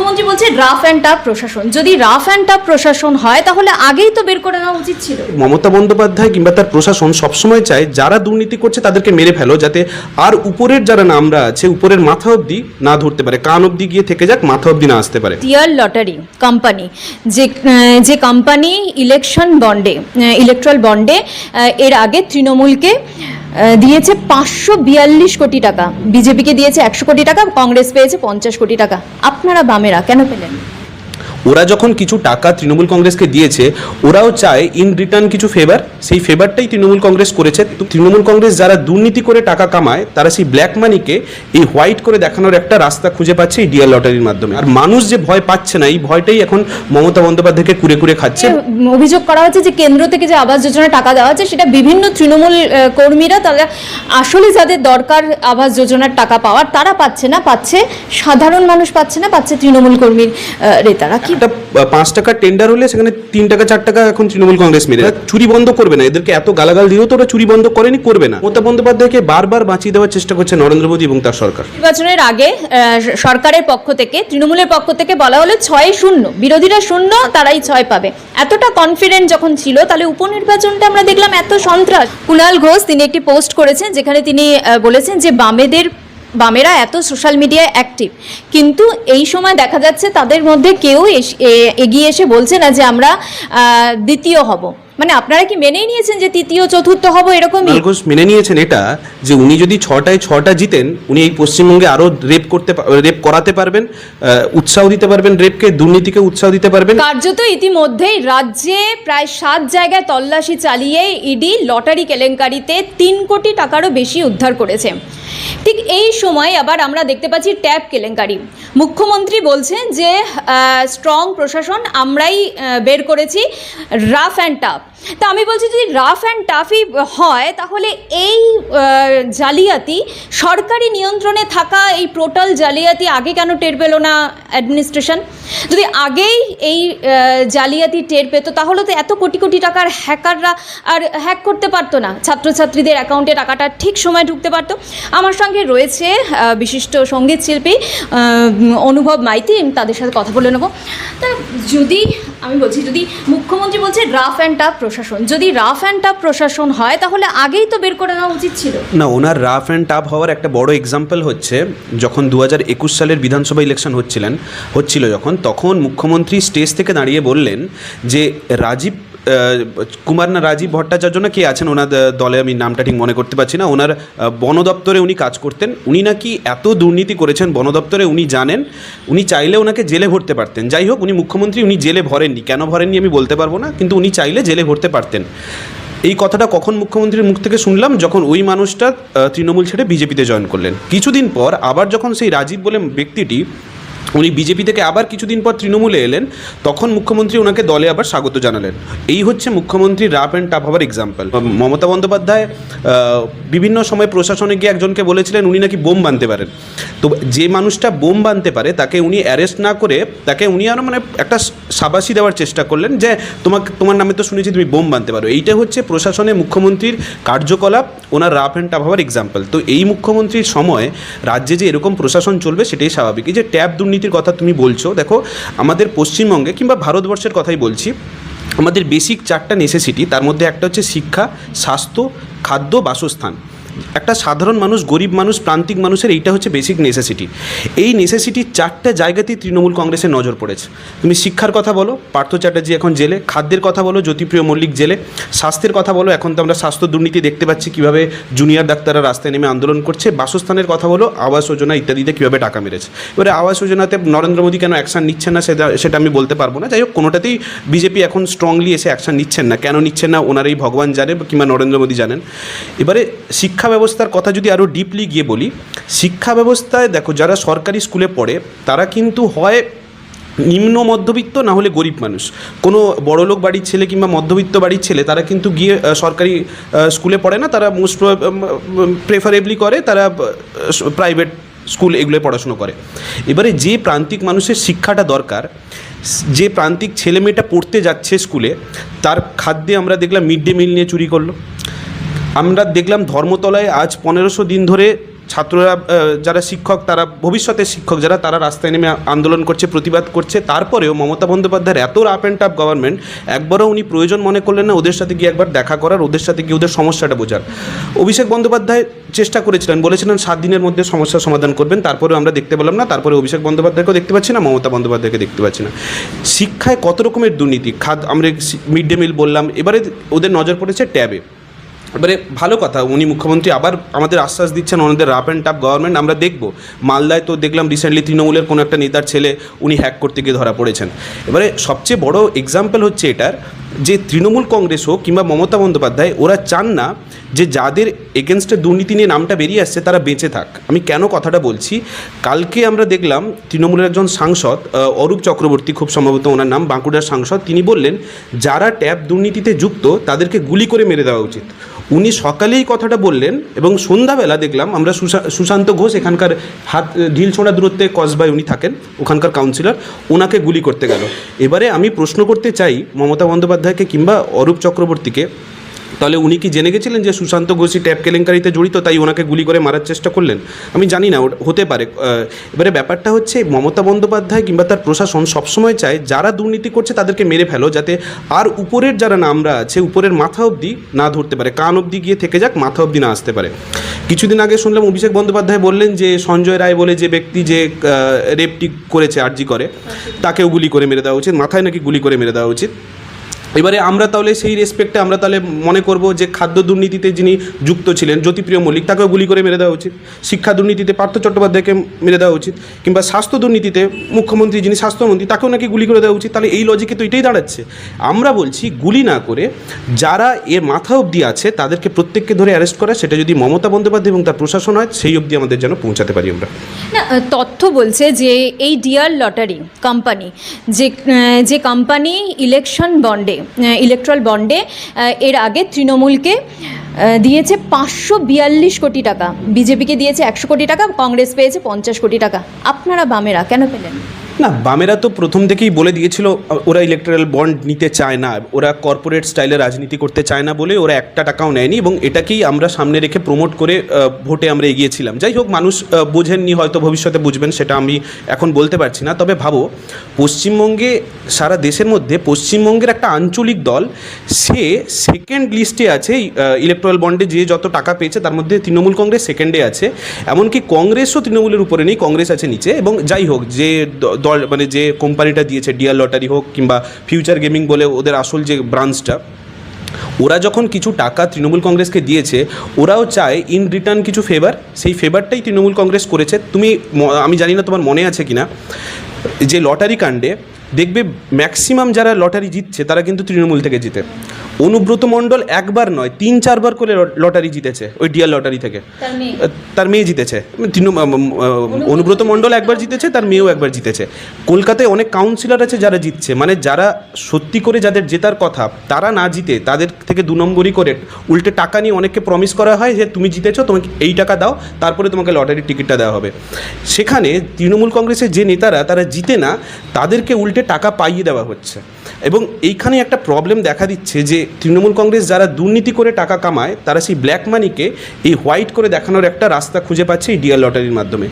মুখ্যমন্ত্রী বলছে rough and tough প্রশাসন। যদি রাফ অ্যান্ড টাফ প্রশাসন হয় তাহলে আগেই তো বের করে নেওয়া উচিত ছিল। মমতা বন্দ্যোপাধ্যায় কিংবা তার প্রশাসন সবসময় চায় যারা দুর্নীতি করছে তাদেরকে মেরে ফেলো যাতে আর উপরের যারা নামরা আছে উপরের মাথা অবধি না ধরতে পারে। কান অবধি গিয়ে থেকে যাক মাথা অবধি না আসতে পারে। টিয়ার লটারি কোম্পানি যে যে কোম্পানি ইলেকশন বন্ডে ইলেকট্রাল বন্ডে এর আগে তৃণমূলকে দিয়েছে পাঁচশো বিয়াল্লিশ কোটি টাকা। বিজেপিকে দিয়েছে একশো কোটি টাকা কংগ্রেস পেয়েছে পঞ্চাশ কোটি টাকা। আপনারা বামেরা কেন পেলেন? ওরা যখন কিছু টাকা তৃণমূল কংগ্রেসকে দিয়েছে, ওরাও চায় ইন রিটার্ন কিছু ফেভার সেই ফেভারটাই তৃণমূল কংগ্রেস করেছে। তৃণমূল কংগ্রেস যারা দুর্নীতি করে টাকা কামায়, তারা সেই ব্ল্যাক মানিকে এই হোয়াইট করে দেখানোর একটা রাস্তা খুঁজে পাচ্ছে এই ডিয়ার লটারির মাধ্যমে। আর মানুষ যে ভয় পাচ্ছে না, এই ভয়টাই এখন মমতা বন্দ্যোপাধ্যায়কে কুরে কুরে খাচ্ছে। অভিযোগ করা হচ্ছে যে কেন্দ্র থেকে যে আবাস যোজনায় টাকা দেওয়া হচ্ছে, সেটা বিভিন্ন তৃণমূল কর্মীরা তারা আসলে যাদের দরকার আবাস যোজনার টাকা পাওয়ার, তারা পাচ্ছে না, পাচ্ছে সাধারণ মানুষ পাচ্ছে না, পাচ্ছে তৃণমূল কর্মীর রেতারা। কি পাঁচ টাকার টেন্ডার হলে সেখানে তিন টাকা, চার টাকা এখন তৃণমূল কংগ্রেস মেরে চুরি বন্ধ করবে না। এদেরকে এত গালাগাল দিয়েও তো ওরা চুরি বন্ধ করেনি, করবে না। মমতা বন্দ্যোপাধ্যায়কে বারবার বাঁচিয়ে দেওয়ার চেষ্টা করছে নরেন্দ্র মোদী এবং তার সরকার। নির্বাচনের আগে সরকারের পক্ষ থেকে, তৃণমূলের পক্ষ থেকে বলা হলো ছয় শূন্য। বিরোধীরা শূন্য, তারাই ছয় পাবে। এতটা কনফিডেন্ট যখন ছিল, তাহলে উপনির্বাচনটা আমরা দেখলাম এত সন্ত্রাস। কুণাল ঘোষ, তিনি একটি পোস্ট করেছেন, যেখানে তিনি বলেছেন যে বামেদের বামেরা এত সোশ্যাল মিডিয়ায় অ্যাক্টিভ কিন্তু এই সময় দেখা যাচ্ছে তাদের মধ্যে কেউ এগিয়ে এসে বলছে না যে আমরা দ্বিতীয় হব। মানে আপনারা কি মেনেই নিয়েছেন যে তৃতীয় চতুর্থ হব এরকমই? ঘোষ মেনে নিয়েছেন এটা যে উনি যদি ছটায় ছটা জিতেন উনি এই পশ্চিমবঙ্গে আরও রেপ করতে রেপ করাতে পারবেন উৎসাহ দিতে পারবেন রেপকে দুর্নীতিকে উৎসাহ দিতে পারবেন। কার্যত ইতিমধ্যেই রাজ্যে প্রায় সাত জায়গায় তল্লাশি চালিয়ে ইডি লটারি কেলেঙ্কারিতে তিন কোটি টাকারও বেশি উদ্ধার করেছে। ঠিক এই সময় আবার আমরা দেখতে পাচ্ছি ট্যাব কেলেঙ্কারি। মুখ্যমন্ত্রী বলছেন যে স্ট্রং প্রশাসন আমরাই বের করেছি রাফ অ্যান্ড টাফ তা আমি বলছি যদি রাফ অ্যান্ড টাফই হয়, তাহলে এই জালিয়াতি সরকারি নিয়ন্ত্রণে থাকা এই পোর্টাল জালিয়াতি আগে কেন টের পেল না অ্যাডমিনিস্ট্রেশন? যদি আগেই এই জালিয়াতি টের পেত, তাহলে তো এত কোটি কোটি টাকার হ্যাকাররা আর হ্যাক করতে পারতো না। ছাত্রছাত্রীদের অ্যাকাউন্টে টাকাটা ঠিক সময় ঢুকতে পারতো। আমার সঙ্গে রয়েছে বিশিষ্ট সংগীত শিল্পী অনুভব মাইতি তাদের সাথে কথা বলে নেব। তা যদি আমি বলছি, যদি মুখ্যমন্ত্রী বলছে রাফ অ্যান্ড টাফ প্রশাসন, যদি রাফ অ্যান্ড টাফ প্রশাসন হয়, তাহলে আগেই তো বের করে নেওয়া উচিত ছিল। না, ওনার রাফ অ্যান্ড টাফ হওয়ার একটা বড় এক্সাম্পল হচ্ছে, যখন দু হাজার একুশ সালের বিধানসভা ইলেকশন হচ্ছিলেন, হচ্ছিল যখন, তখন মুখ্যমন্ত্রী স্টেজ থেকে দাঁড়িয়ে বললেন যে, রাজীব কুমার না রাজীব ভট্টাচার্য না কে আছেন? ওনার দলে আমি নামটা ঠিক মনে করতে পারছি না। ওনার বন দপ্তরে উনি কাজ করতেন। উনি নাকি এত দুর্নীতি করেছেন বন দপ্তরে, উনি জানেন। উনি চাইলে ওনাকে জেলে ভরতে পারতেন। যাই হোক, উনি মুখ্যমন্ত্রী, উনি জেলে ভরেননি। কেন ভরেননি আমি বলতে পারব না, কিন্তু উনি চাইলে জেলে ভরতে পারতেন। এই কথাটা কখন মুখ্যমন্ত্রীর মুখ থেকে শুনলাম? যখন ওই মানুষটা তৃণমূল ছেড়ে বিজেপিতে জয়েন করলেন। কিছুদিন পর আবার যখন সেই রাজীব বলে ব্যক্তিটি উনি বিজেপি থেকে আবার কিছুদিন পর তৃণমূলে এলেন, তখন মুখ্যমন্ত্রী ওনাকে দলে আবার স্বাগত জানালেন। এই হচ্ছে মুখ্যমন্ত্রী রাফ অ্যান্ড টাফ হওয়ার এক্সাম্পল মমতা বন্দ্যোপাধ্যায় বিভিন্ন সময় প্রশাসনে গিয়ে একজনকে বলেছিলেন, উনি নাকি বোম বানতে পারেন। তো যে মানুষটা বোম বানতে পারে, তাকে উনি অ্যারেস্ট না করে, তাকে উনি আরও মানে একটা সাবাসি দেওয়ার চেষ্টা করলেন যে, তোমাকে, তোমার নামে তো শুনেছি তুমি বোম বানতে পারো। এইটা হচ্ছে প্রশাসনে মুখ্যমন্ত্রীর কার্যকলাপ, ওনার রাফ অ্যান্ড টাফ হওয়ার এক্সাম্পল তো এই মুখ্যমন্ত্রীর সময় রাজ্যে যে এরকম প্রশাসন চলবে, সেটাই স্বাভাবিক। এই যে ট্যাব দুর্নীতির কথা তুমি বলছো, দেখো, আমাদের পশ্চিমবঙ্গে কিংবা ভারতবর্ষের কথাই বলছি, আমাদের বেসিক চারটা নেসেসিটি তার মধ্যে একটা হচ্ছে শিক্ষা, স্বাস্থ্য, খাদ্য, বাসস্থান। একটা সাধারণ মানুষ, গরিব মানুষ, প্রান্তিক মানুষের এইটা হচ্ছে বেসিক নেসেসিটি এই নেসেসিটির চারটা জায়গাতেই তৃণমূল কংগ্রেসের নজর পড়েছে। তুমি শিক্ষার কথা বলো, পার্থ চ্যাটার্জি এখন জেলে, খাদ্যের কথা বলো, জ্যোতিপ্রিয় মল্লিক জেলে, স্বাস্থ্যের কথা বলো, এখন তো আমরা স্বাস্থ্য দুর্নীতি দেখতে পাচ্ছি কীভাবে জুনিয়র ডাক্তাররা রাস্তায় নেমে আন্দোলন করছে। বাসস্থানের কথা বলো, আবাস যোজনা ইত্যাদিতে কীভাবে টাকা মেরেছে। এবারে আবাস যোজনাতে নরেন্দ্র মোদী কেন অ্যাকশন নিচ্ছেন না সেটা সেটা আমি বলতে পারব না। যাই হোক, কোনোটাতেই বিজেপি এখন স্ট্রংলি এসে অ্যাকশন নিচ্ছেন না। কেন নিচ্ছেন না ওনারাই ভগবান জানে কিংবা নরেন্দ্র মোদী জানেন। এবারে শিক্ষা ব্যবস্থার কথা যদি আরও ডিপলি গিয়ে বলি, শিক্ষা ব্যবস্থায় দেখো যারা সরকারি স্কুলে পড়ে, তারা কিন্তু হয় নিম্ন মধ্যবিত্ত না হলে গরিব মানুষ। কোনো বড়লোক বাড়ির ছেলে কিংবা মধ্যবিত্ত বাড়ির ছেলে, তারা কিন্তু গিয়ে সরকারি স্কুলে পড়ে না, তারা মোস্ট প্রেফারেবলি করে, তারা প্রাইভেট স্কুল এগুলোয় পড়াশুনো করে। এবারে যে প্রান্তিক মানুষের শিক্ষাটা দরকার যে প্রান্তিক ছেলে মেয়েটা পড়তে যাচ্ছে স্কুলে তার খাদ্যে আমরা দেখলাম মিড ডে মিল নিয়ে চুরি করল। আমরা দেখলাম ধর্মতলায় আজ পনেরোশো দিন ধরে ছাত্ররা যারা শিক্ষক, তারা ভবিষ্যতের শিক্ষক যারা, তারা রাস্তায় নেমে আন্দোলন করছে, প্রতিবাদ করছে। তারপরেও মমতা বন্দ্যোপাধ্যায়ের এত রাপ অ্যান্ড টাপ গভর্নমেন্ট একবারও উনি প্রয়োজন মনে করলেন না, ওদের সাথে গিয়ে একবার দেখা করার, ওদের সাথে গিয়ে ওদের সমস্যাটা বোঝার। অভিষেক বন্দ্যোপাধ্যায় চেষ্টা করেছিলেন, বলেছিলেন সাত দিনের মধ্যে সমস্যার সমাধান করবেন, তারপরেও আমরা দেখতে পেলাম না, তারপরে অভিষেক বন্দ্যোপাধ্যায়কেও দেখতে পাচ্ছি না, মমতা বন্দ্যোপাধ্যায়কে দেখতে পাচ্ছি না। শিক্ষায় কত রকমের দুর্নীতি? খাদ, আমরা মিড ডে মিল বললাম, এবারে ওদের নজর পড়েছে ট্যাবে। এবারে ভালো কথা, উনি মুখ্যমন্ত্রী আবার আমাদের আশ্বাস দিচ্ছেন ওনাদের রাফ অ্যান্ড টাপ গভর্নমেন্ট আমরা দেখব। মালদায় তো দেখলাম রিসেন্টলি তৃণমূলের কোনো একটা নেতার ছেলে উনি হ্যাক করতে গিয়ে ধরা পড়েছেন। এবারে সবচেয়ে বড় এক্সাম্পল হচ্ছে এটার, যে তৃণমূল কংগ্রেস হোক কিংবা মমতা বন্দ্যোপাধ্যায়, ওরা চান না যে যাদের এগেনস্টে দুর্নীতি নিয়ে নামটা বেরিয়ে আসছে, তারা বেঁচে থাক। আমি কেন কথাটা বলছি? কালকে আমরা দেখলাম তৃণমূলের একজন সাংসদ অরূপ চক্রবর্তী, খুব সম্ভবত ওনার নাম, বাঁকুড়ার সাংসদ, তিনি বললেন, যারা ট্যাব দুর্নীতিতে যুক্ত, তাদেরকে গুলি করে মেরে দেওয়া উচিত। উনি সকালেই কথাটা বললেন এবং সন্ধ্যাবেলা দেখলাম আমরা সুশা- সুশান্ত ঘোষ, এখানকার হাত, ঢিল ছোঁড়া দূরত্বে কসবায় উনি থাকেন, ওখানকার কাউন্সিলর ওনাকে গুলি করতে গেল। এবারে আমি প্রশ্ন করতে চাই মমতা বন্দ্যোপাধ্যায়কে কিংবা অরূপ চক্রবর্তীকে তাহলে উনি কি জেনে গেছিলেন যে সুশান্ত ঘোষী ট্যাপ কেলেঙ্কারিতে জড়িত, তাই ওনাকে গুলি করে মারার চেষ্টা করলেন? আমি জানি না হতে পারে। এবারে ব্যাপারটা হচ্ছে, মমতা বন্দ্যোপাধ্যায় কিংবা তার প্রশাসন সবসময় চায়, যারা দুর্নীতি করছে তাদেরকে মেরে ফেলো, যাতে আর উপরের যারা নামরা আছে, উপরের মাথা অবধি না ধরতে পারে, কান অবধি গিয়ে থেকে যাক, মাথা অবধি না আসতে পারে। কিছুদিন আগে শুনলাম অভিষেক বন্দ্যোপাধ্যায় বললেন যে, সঞ্জয় রায় বলে যে ব্যক্তি যে রেপটি করেছে, আর্জি করে, তাকেও গুলি করে মেরে দেওয়া উচিত, মাথায় নাকি গুলি করে মেরে দেওয়া উচিত। এবারে আমরা তাহলে সেই রেসপেক্টে আমরা তাহলে মনে করব যে খাদ্য দুর্নীতিতে যিনি যুক্ত ছিলেন, জ্যোতিপ্রিয় মল্লিক, তাকেও গুলি করে মেরে দেওয়া উচিত। শিক্ষা দুর্নীতিতে পার্থ চট্টোপাধ্যায়কে মেরে দেওয়া উচিত, কিংবা স্বাস্থ্য দুর্নীতিতে মুখ্যমন্ত্রী যিনি স্বাস্থ্যমন্ত্রী, তাকেও নাকি গুলি করে দেওয়া উচিত। তাহলে এই লজিকে তো এটাই দাঁড়াচ্ছে। আমরা বলছি গুলি না করে যারা এর মাথা অবধি আছে, তাদেরকে প্রত্যেককে ধরে অ্যারেস্ট করা, সেটা যদি মমতা বন্দ্যোপাধ্যায় এবং তার প্রশাসন হয়, সেই অবধি আমাদের যেন পৌঁছাতে পারি আমরা। না তথ্য বলছে যে এই ডিয়ার লটারি কোম্পানি যে যে কোম্পানি ইলেকশন বন্ডে ইলেকট্রাল বন্ডে এর আগে তৃণমূলকে দিয়েছে পাঁচশো বিয়াল্লিশ কোটি টাকা। বিজেপিকে দিয়েছে একশো কোটি টাকা, কংগ্রেস পেয়েছে পঞ্চাশ কোটি টাকা। আপনারা বামেরা কেন পেলেন? না, বামেরা তো প্রথম থেকেই বলে দিয়েছিল, ওরা ইলেকট্রাল বন্ড নিতে চায় না, ওরা কর্পোরেট স্টাইলে রাজনীতি করতে চায় না বলে ওরা একটা টাকাও নেয়নি এবং এটাকেই আমরা সামনে রেখে প্রমোট করে ভোটে আমরা এগিয়েছিলাম। যাই হোক, মানুষ বোঝেননি, হয়তো ভবিষ্যতে বুঝবেন, সেটা আমি এখন বলতে পারছি না। তবে ভাবো, পশ্চিমবঙ্গে, সারা দেশের মধ্যে পশ্চিমবঙ্গের একটা আঞ্চলিক দল, সে সেকেন্ড লিস্টে আছে ইলেকট্রাল বন্ডে যে যত টাকা পেয়েছে, তার মধ্যে তৃণমূল কংগ্রেস সেকেন্ডে আছে। এমনকি কংগ্রেসও তৃণমূলের উপরে নেই, কংগ্রেস আছে নিচে এবং যাই হোক, যে দল মানে যে কোম্পানিটা দিয়েছে ডিয়ার লটারি হোক কিংবা ফিউচার গেমিং বলে ওদের আসল যে ব্রাঞ্চটা ওরা যখন কিছু টাকা তৃণমূল কংগ্রেসকে দিয়েছে, ওরাও চায় ইন রিটার্ন কিছু ফেভার সেই ফেভারটাই তৃণমূল কংগ্রেস করেছে। তুমি আমি জানি না তোমার মনে আছে কিনা, যে লটারি কাণ্ডে দেখবে ম্যাক্সিমাম যারা লটারি জিতছে, তারা কিন্তু তৃণমূল থেকে জিতে। অনুব্রত মণ্ডল একবার নয় তিন চারবার করে লটারি জিতেছে ওই ডিয়ার লটারি থেকে। তার মেয়ে। জিতেছে। তৃণমূল অনুব্রত মণ্ডল একবার জিতেছে তার মেয়েও একবার জিতেছে। কলকাতায় অনেক কাউন্সিলর আছে যারা জিতছে মানে যারা সত্যি করে যাদের জেতার কথা তারা না জিতে তাদের থেকে দু নম্বরই করে। উল্টে টাকা নিয়ে অনেককে প্রমিস করা হয় যে তুমি জিতেছো তোমাকে এই টাকা দাও তারপরে তোমাকে লটারির টিকিটটা দেওয়া হবে। সেখানে তৃণমূল কংগ্রেসের যে নেতারা তারা জিতে না তাদেরকে উল্টে টাকা পাইয়ে দেওয়া হচ্ছে। এবং এইখানে একটা প্রবলেম দেখা দিচ্ছে যে তৃণমূল কংগ্রেস যারা দুর্নীতি করে টাকা কামায়, তারা সেই ব্ল্যাক মানিকে এই হোয়াইট করে দেখানোর একটা রাস্তা খুঁজে পাচ্ছে এই ডিয়ার লটারির মাধ্যমে।